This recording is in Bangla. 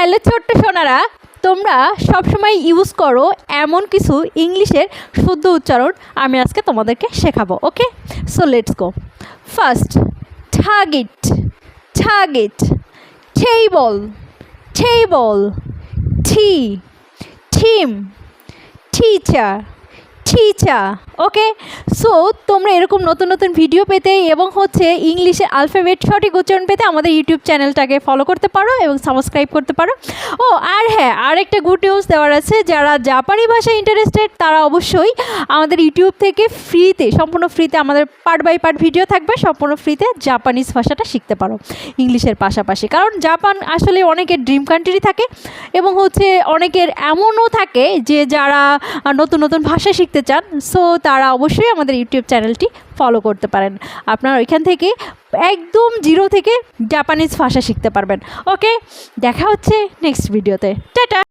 হ্যালো ছোট্ট সোনারা, তোমরা সবসময় ইউজ করো এমন কিছু ইংলিশের শুদ্ধ উচ্চারণ আমি আজকে তোমাদেরকে শেখাবো okay so let's go first ঠাগিট ঠাগিট table table T team teacher teacher okay so তোমরা এরকম নতুন নতুন ভিডিও পেতে এবং হচ্ছে ইংলিশের আলফাবেট সঠিক উচ্চারণ পেতে আমাদের ইউটিউব চ্যানেলটাকে ফলো করতে পারো এবং সাবস্ক্রাইব করতে পারো। ও, আর হ্যাঁ আরেকটা গুড নিউজ দেওয়ার আছে, যারা জাপানি ভাষায় ইন্টারেস্টেড তারা অবশ্যই আমাদের ইউটিউব থেকে ফ্রিতে সম্পূর্ণ ফ্রিতে আমাদের পার্ট বাই পার্ট ভিডিও থাকবে, সম্পূর্ণ ফ্রিতে জাপানিজ ভাষাটা শিখতে পারো ইংলিশের পাশাপাশি। কারণ জাপান আসলে অনেকের ড্রিম কান্ট্রি থাকে এবং হচ্ছে অনেকের এমনও থাকে যে যারা নতুন নতুন ভাষা শিখতে চান সো তারা অবশ্যই আমাদের ইউটিউব চ্যানেলটি ফলো করতে পারেন। আপনারা ওইখান থেকে একদম জিরো থেকে জাপানিজ ভাষা শিখতে পারবেন। ওকে দেখা হচ্ছে নেক্সট ভিডিওতে টাটা